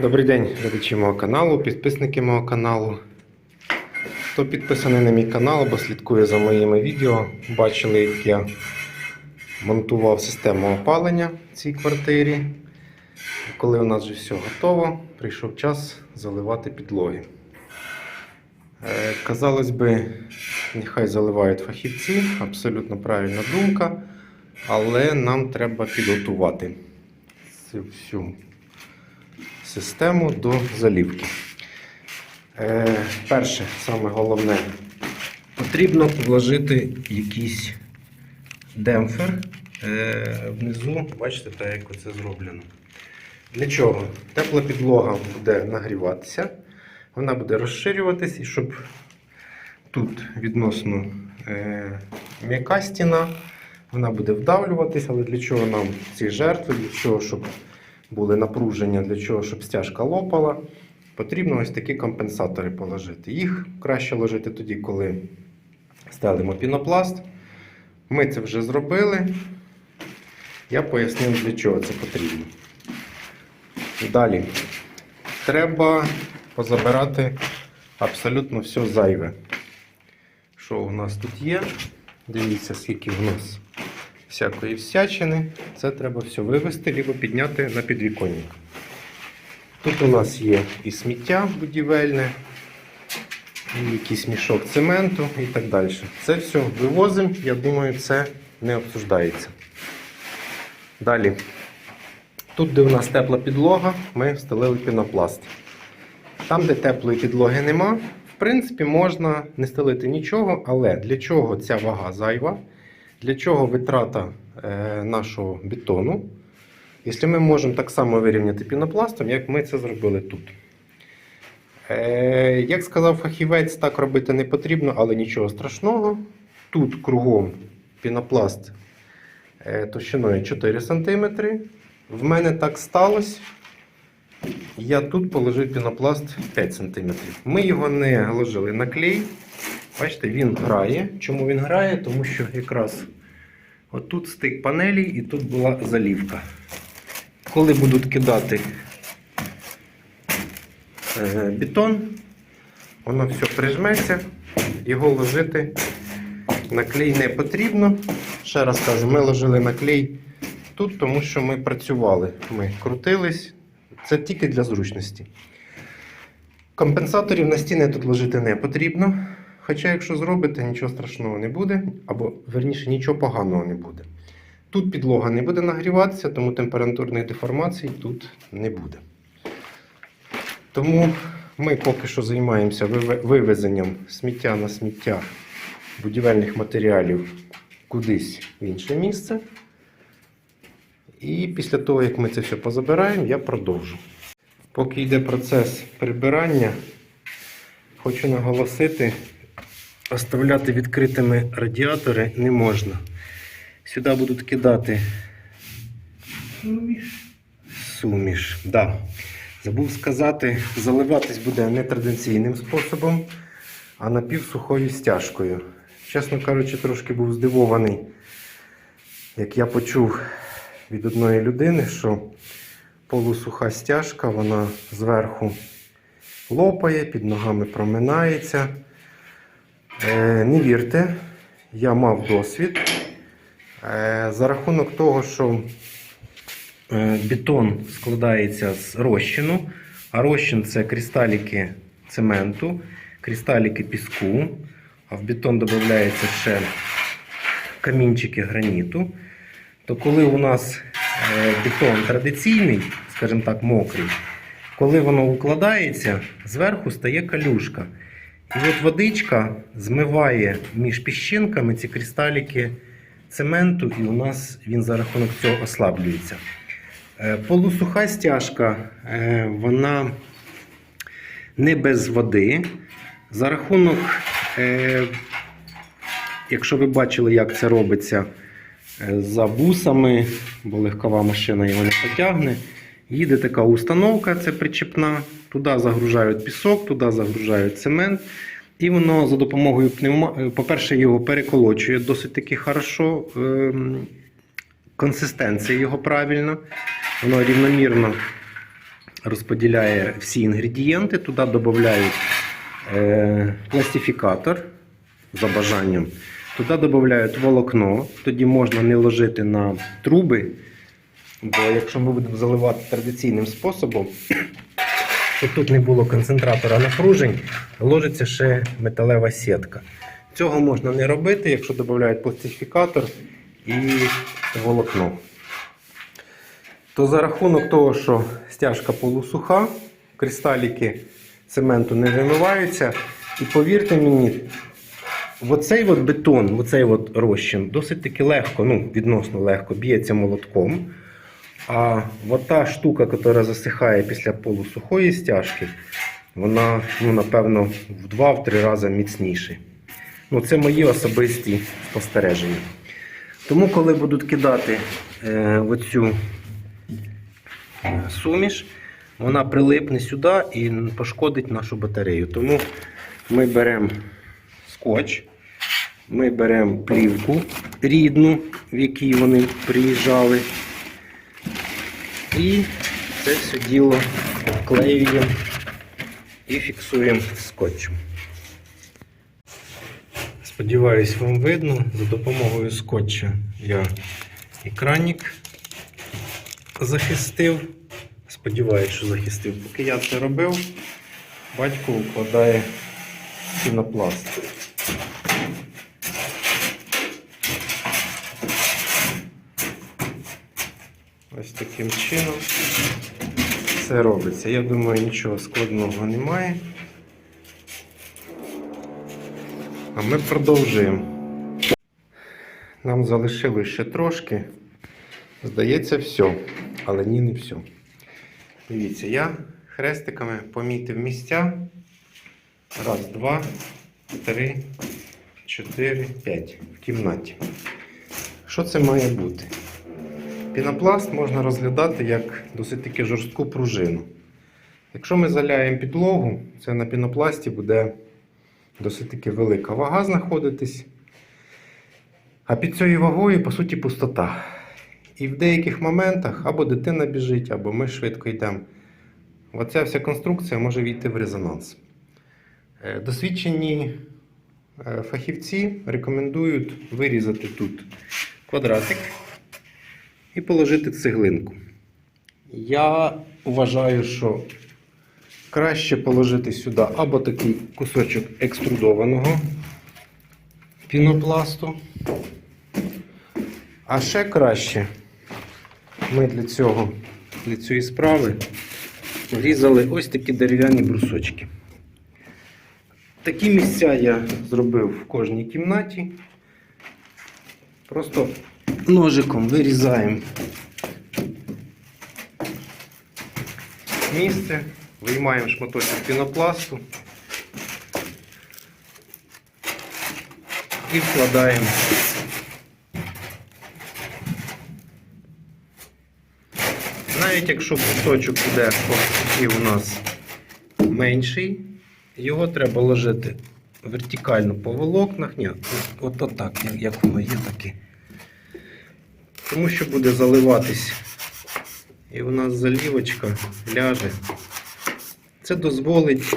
Добрий день, глядачі мого каналу, підписники мого каналу. Хто підписаний на мій канал або слідкує за моїми відео, бачили, як я монтував систему опалення в цій квартирі. Коли у нас вже все готово, прийшов час заливати підлоги. Е, Казалось би, нехай заливають фахівці, абсолютно правильна думка, але нам треба підготувати всю систему до залівки. Е, перше, саме головне, потрібно вложити якийсь демпфер е, внизу, бачите, так як це зроблено. Для чого? Тепла підлога буде нагріватися, вона буде розширюватись, і щоб тут відносно е, м'яка стіна, вона буде вдавлюватись, але для чого нам ці жертви, для чого, щоб були напруження, для чого, щоб стяжка лопала, потрібно ось такі компенсатори положити. Їх краще ложити тоді, коли стелимо пінопласт. Ми це вже зробили. Я пояснив, для чого це потрібно. Далі. Треба позабирати абсолютно все зайве. Що у нас тут є? Дивіться, скільки в нас всякої всячини. Це треба все вивезти, або підняти на підвіконник. Тут у нас є і сміття будівельне, і якийсь мішок цементу і так далі. Це все вивозимо, я думаю, це не обсуждається. Далі. Тут, де у нас тепла підлога, ми встелили пінопласт. Там, де теплої підлоги нема, в принципі, можна не стелити нічого, але для чого ця вага зайва? Для чого витрата е, нашого бетону? Якщо ми можемо так само вирівняти пінопластом, як ми це зробили тут. Е, як сказав фахівець, так робити не потрібно, але нічого страшного. Тут кругом пінопласт е, товщиною 4 см. В мене так сталося. Я тут положив пінопласт 5 см. Ми його не ложили на клей. Бачите, він грає. Чому він грає? Тому що якраз отут стик панелі і тут була залівка. Коли будуть кидати е, бетон, воно все прижметься, його ложити на клей не потрібно. Ще раз кажу, ми ложили на клей тут, тому що ми працювали, ми крутились. Це тільки для зручності. Компенсаторів на стіни тут ложити не потрібно. Хоча, якщо зробите, нічого страшного не буде, або верніше нічого поганого не буде. Тут підлога не буде нагріватися, тому температурних деформацій тут не буде. Тому ми поки що займаємося вивезенням сміття на сміття будівельних матеріалів кудись в інше місце. І після того, як ми це все позабираємо, я продовжу. Поки йде процес прибирання, хочу наголосити, оставляти відкритими радіатори не можна. Сюди будуть кидати суміш. Да. Забув сказати, заливатись буде не традиційним способом, а напівсухою стяжкою. Чесно кажучи, трошки був здивований, як я почув від одної людини, що полусуха стяжка, вона зверху лопає, під ногами проминається. Е, не вірте, я мав досвід. Е, за рахунок того, що е, бетон складається з розчину, а розчин це кристаліки цементу, кристаліки піску, а в бетон додається ще камінчики граніту. То коли у нас бетон традиційний, скажімо так, мокрий, коли воно укладається, зверху стає калюшка. І от водичка змиває між піщинками ці кристаліки цементу, і у нас він за рахунок цього ослаблюється. Е, Полусуха стяжка, е, вона не без води. За рахунок, е, якщо ви бачили, як це робиться за бусами, бо легкова машина його не потягне. Їде така установка, це причепна. Туди загружають пісок, туди загружають цемент. І воно за допомогою пневма... е, По-перше, його переколочує досить таки хорошо. ем, Консистенція його правильна. Воно рівномірно розподіляє всі інгредієнти, туди додають е, пластифікатор за бажанням. Туди додають волокно, тоді можна не ложити на труби, бо якщо ми будемо заливати традиційним способом, щоб тут не було концентратора напружень, ложиться ще металева сітка. Цього можна не робити, якщо додають пластифікатор і волокно. То за рахунок того, що стяжка полусуха, кристаліки цементу не вимиваються. І повірте мені, оцей от бетон, оцей от розчин досить таки легко, ну, відносно легко б'ється молотком. А от та штука, яка засихає після полусухої стяжки, вона, ну, напевно, в 2-3 рази міцніша. Ну, це мої особисті спостереження. Тому, коли будуть кидати е, оцю е, суміш, вона прилипне сюди і пошкодить нашу батарею. Тому ми беремо скотч, ми беремо плівку рідну, в якій вони приїжджали. І це все діло обклеюємо і фіксуємо скотчем. Сподіваюсь, вам видно. За допомогою скотча я екранник захистив. Сподіваюсь, що захистив. Поки я це робив, батько укладає пінопласт. Ось таким чином це робиться. Я думаю, нічого складного немає. А ми продовжуємо. Нам залишилось ще трошки. Здається, все. Але ні, не все. Дивіться, я хрестиками помітив місця. Раз, два, три, чотири, п'ять в кімнаті. Що це має бути? Пінопласт можна розглядати як досить таки жорстку пружину. Якщо ми заляємо підлогу, це на пінопласті буде досить таки велика вага знаходитись. А під цією вагою, по суті, пустота. І в деяких моментах або дитина біжить, або ми швидко йдемо. Оця вся конструкція може війти в резонанс. Е, Досвідчені е, фахівці рекомендують вирізати тут квадратик і положити цеглинку. Я вважаю, що краще положити сюди або такий кусочок екструдованого пінопласту. А ще краще ми для цього, для цієї справи врізали ось такі дерев'яні брусочки. Такі місця я зробив в кожній кімнаті. Просто ножиком вирізаємо місце, виймаємо шматочок пінопласту і вкладаємо. Навіть якщо кусочок буде і у нас менший, його треба ложити вертикально по волокнах. Ні, от, от так, як- воно є, так і. Тому що буде заливатись і у нас залівочка ляже. Це дозволить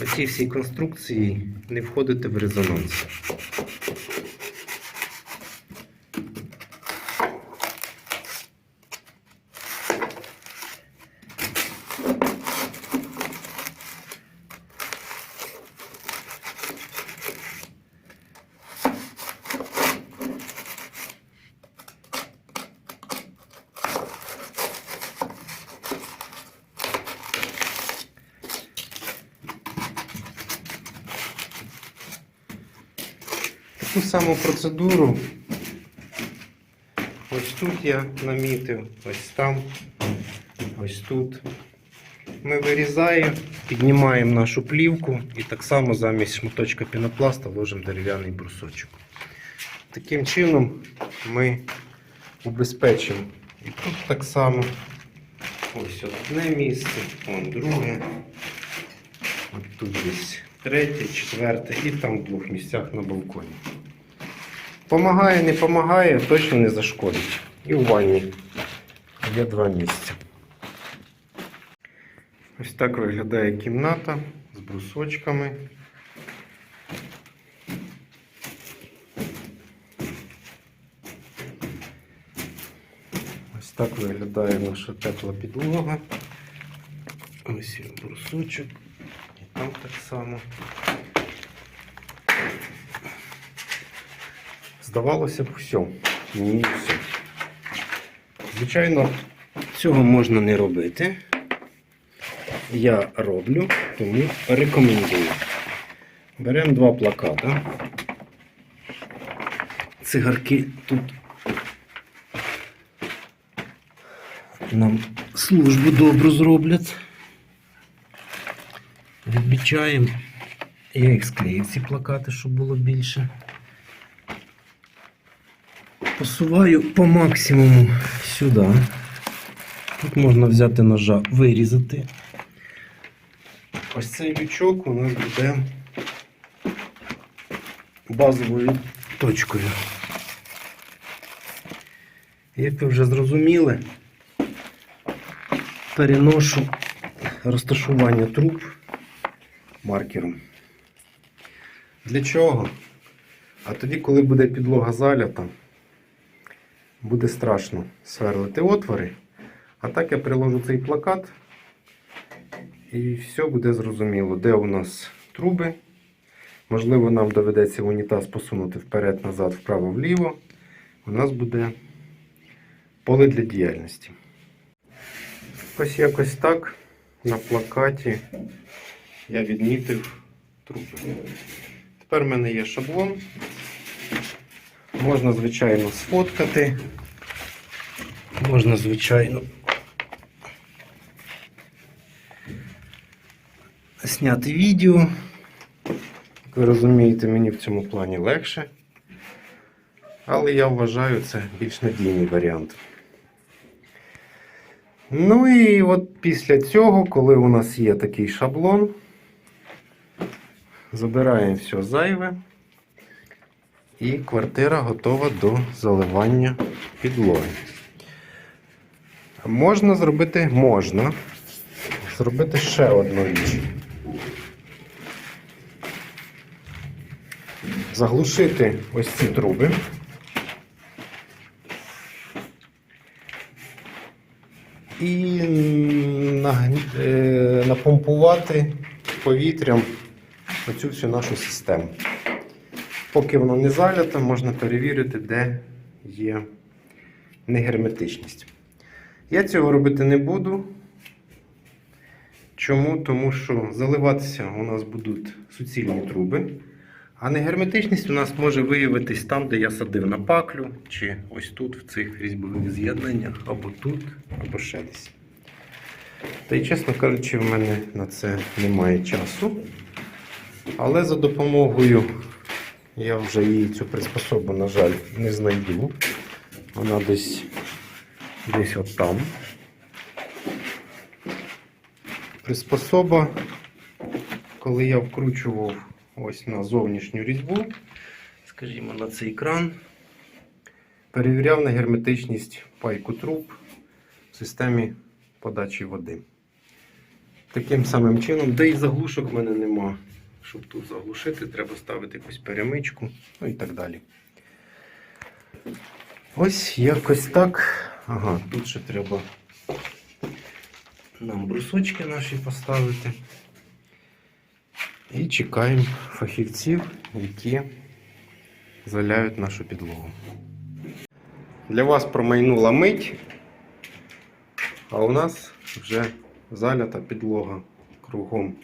оцій всій конструкції не входити в резонанс. Саму процедуру. Ось тут я намітив, ось там, ось тут. Ми вирізаємо, піднімаємо нашу плівку і так само замість шматочка пінопласта ложимо дерев'яний брусочок. Таким чином ми убезпечимо. І тут так само ось одне місце, вон друге. От тут десь третє, четверте і там в двох місцях на балконі. Помагає, не помагає, точно не зашкодить. І в ванні є два місця. Ось так виглядає кімната з брусочками. Ось так виглядає наша тепла підлога. Ось є брусочок. І там так само. Здавалося б, все. Ні, все. Звичайно, цього можна не робити. Я роблю, тому рекомендую. Беремо два плаката. Цигарки тут нам службу добру зроблять. Відмічаємо. Я їх склеїв ці плакати, щоб було більше. Посуваю по максимуму сюди. Тут можна взяти ножа, вирізати. Ось цей лючок у нас буде базовою точкою. Як ви вже зрозуміли, переношу розташування труб маркером. Для чого? А тоді, коли буде підлога залята, буде страшно сверлити отвори. А так я приложу цей плакат і все буде зрозуміло, де у нас труби. Можливо, нам доведеться унітаз посунути вперед-назад, вправо-вліво. У нас буде поле для діяльності. Ось якось так на плакаті я відмітив труби. Тепер в мене є шаблон. Можна, звичайно, сфоткати. Можна, звичайно, зняти відео. Як ви розумієте, мені в цьому плані легше. Але я вважаю це більш надійний варіант. Ну і от після цього, коли у нас є такий шаблон, забираємо все зайве. І квартира готова до заливання підлоги. Можна зробити, можна зробити ще одну річ. Заглушити ось ці труби. І е, напомпувати повітрям оцю всю нашу систему. Поки воно не залято, можна перевірити, де є негерметичність. Я цього робити не буду. Чому? Тому що заливатися у нас будуть суцільні труби, а негерметичність у нас може виявитись там, де я садив на паклю, чи ось тут, в цих різьбових з'єднаннях, або тут, або ще десь. Та й, чесно кажучи, в мене на це немає часу. Але за допомогою я вже її цю приспособу, на жаль, не знайду. Вона десь десь от там. Приспособа, коли я вкручував ось на зовнішню різьбу, скажімо, на цей кран, перевіряв на герметичність пайку труб в системі подачі води. Таким самим чином, де і заглушок в мене нема. Щоб тут заглушити, треба ставити якусь перемичку, ну і так далі. Ось якось так. Ага, тут ще треба нам брусочки наші поставити. І чекаємо фахівців, які заляють нашу підлогу. Для вас промайнула мить, а у нас вже залята підлога кругом.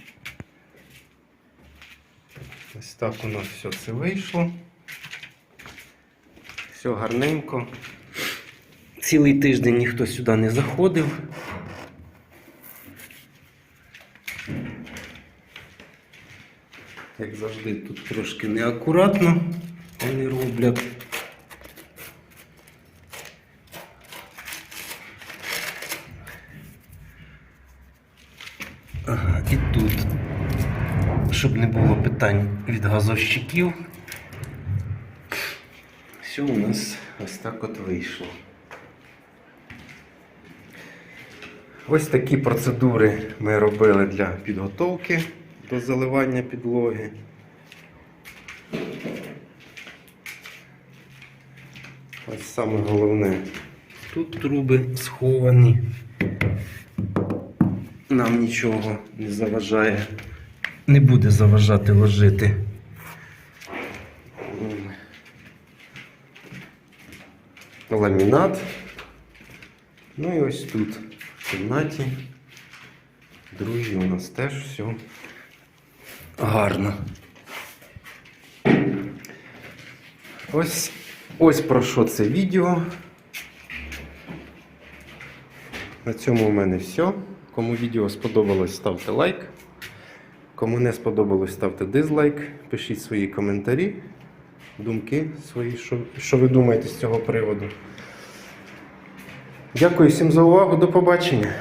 Ось так у нас все це вийшло. Все гарненько. Цілий тиждень ніхто сюди не заходив. Як завжди, тут трошки неакуратно вони роблять. Ага, і тут щоб не було питань від газовщиків. Все у нас ось так от вийшло. Ось такі процедури ми робили для підготовки до заливання підлоги. Ось саме головне. Тут труби сховані. Нам нічого не заважає. Не буде заважати ложити. Ламінат. Ну і ось тут в кімнаті. Друзі, у нас теж все гарно. Ось, ось про що це відео. На цьому у мене все. Кому відео сподобалось, ставте лайк. Кому не сподобалось, ставте дизлайк. Пишіть свої коментарі, думки свої, що, що ви думаєте з цього приводу. Дякую всім за увагу. До побачення.